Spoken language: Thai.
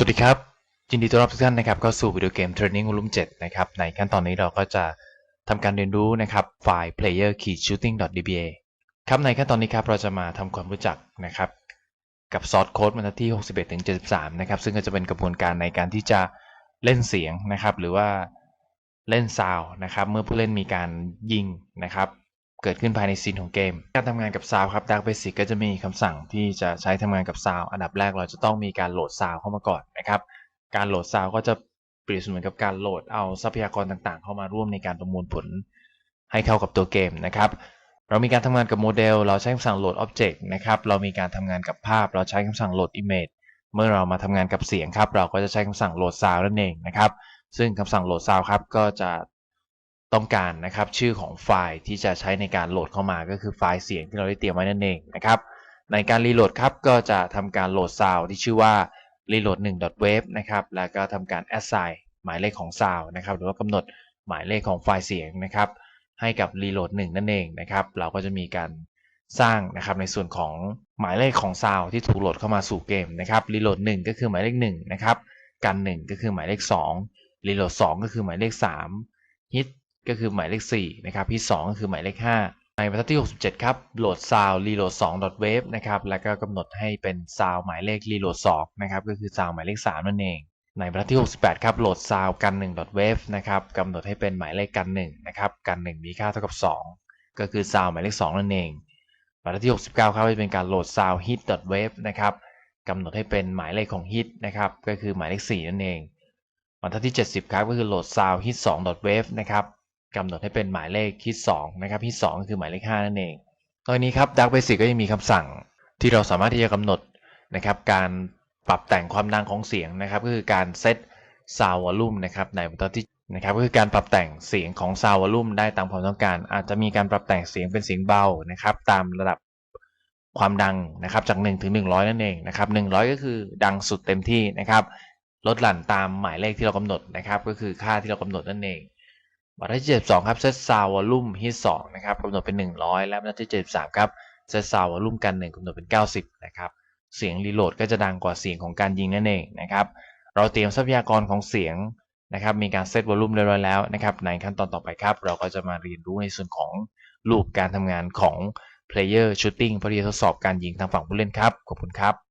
สวัสดีครับ ยินดีต้อนรับทุกท่านนะครับเข้าสู่วิดีโอเกม Training Volume 7นะครับในขั้นตอนนี้เราก็จะทำการเรียนรู้นะครับไฟล์ player key shooting dba ครับในขั้นตอนนี้ครับเราจะมาทำความรู้จักนะครับกับ source code บรรทัดที่ 61ถึง73 นะครับ ซึ่งก็จะเป็นกระบวนการในการที่จะเล่นเสียงนะครับ หรือว่าเล่นซาวนะครับ เมื่อผู้เล่นมีการยิงนะครับ เกิดขึ้นภายในซีนของเกม การทำงานกับซาวครับ Dark Basic ก็จะมีคำสั่งที่จะใช้ทำงานกับซาวอันดับแรกเราจะต้องมีการโหลดซาวเข้ามาก่อนนะครับ การโหลดซาวก็จะเปรียบเสมือนกับการโหลดเอาทรัพยากรต่างๆ เข้ามาร่วมในการประมวลผลให้เข้ากับตัวเกมนะครับเรามีการทำงานกับโมเดล เราใช้คำสั่งโหลด Object นะครับ เรามีการทำงานกับภาพ เราใช้คำสั่งโหลด Image เมื่อเรามาทำงานกับเสียงครับ เราก็จะใช้คำสั่งโหลดซาวนั่นเองนะครับ ซึ่งคำสั่งโหลดซาวครับ ก็จะ ต้องการนะครับ ชื่อของไฟล์ที่จะใช้ในการโหลดเข้ามาก็คือไฟล์เสียงที่เราได้เตรียมไว้นั่นเองนะครับ ในการรีโหลดครับก็จะทำการโหลดซาวที่ชื่อว่า reload 1 wave นะครับ แล้วก็ทำการ assign หมายเลขของซาวนะครับ หรือว่ากำหนดหมายเลขของไฟล์เสียงนะครับ ให้กับ reload 1 นั่นเองนะครับ เราก็จะมีการสร้างนะครับในส่วนของหมายเลขของซาวที่ถูกโหลดเข้ามาสู่เกมนะครับ reload 1 ก็คือหมายเลข1นะครับ กัน 1 ก็คือหมายเลข2 reload 2 ก็คือหมายเลข3 hit ก็คือหมายเลข4นะครับ hit 2ก็คือหมายเลข 5 ในบรรทัดที่ 67 ครับ โหลด sound reload 2 wave นะครับ แล้วก็กำหนดให้เป็น sound หมายเลข reload 2นะครับ ก็คือ sound หมายเลข 3 นั่นเอง ในบรรทัดที่ 68 ครับ โหลด sound กัน1 wave นะครับกำหนดให้เป็นหมายเลขกัน1นะครับกัน 1 มีค่าเท่ากับ 2 ก็คือ sound หมายเลข 2 นั่นเอง บรรทัดที่ 69 ครับจะเป็นการโหลด sound hit wave นะครับกำหนดให้เป็นหมายเลขของ hit นะครับ ก็คือหมายเลข 4 นั่นเอง บรรทัดที่ 70 ครับ ก็คือโหลด sound hit 2 wave นะครับ กำหนดให้เป็นหมายเลข hit 2นะครับ hit 2ก็คือหมายเลข5นั่นเอง ตอนนี้ครับ Dark Basic ก็ยังมีคำสั่งที่เราสามารถที่จะกำหนดนะครับการปรับแต่งความดังของเสียงนะครับก็คือการเซต sound volume นะครับในบรรทัดที่นะครับก็คือการปรับแต่งเสียงของ sound volume ได้ตามความต้องการ อาจจะมีการปรับแต่งเสียงเป็นเสียงเบานะครับตามระดับความดังนะครับจาก1ถึง100 นั่นเองนะครับ100 ก็คือดังสุดเต็มที่นะครับลดหลั่นตามหมายเลขที่เรากำหนดนะครับก็คือค่าที่เรากำหนดนั่นเอง บรรทัดที่72ครับเซตซาววอลลุ่มฮิต2นะครับกำหนดเป็น 100 และบรรทัดที่73ครับเซตซาววอลลุ่มกัน1กำหนดเป็น 90นะครับเสียงรีโหลดก็จะดังกว่าเสียงของการยิงนั่นเองนะครับเราเตรียมทรัพยากรของเสียงนะครับมีการเซตวอลลุ่มเรียบร้อยแล้วนะครับในขั้นตอนต่อไปครับ เราก็จะมาเรียนรู้ในส่วนของลูปการทำงานของ player shooting เพื่อที่จะทดสอบการยิงทางฝั่งผู้เล่นครับขอบคุณครับ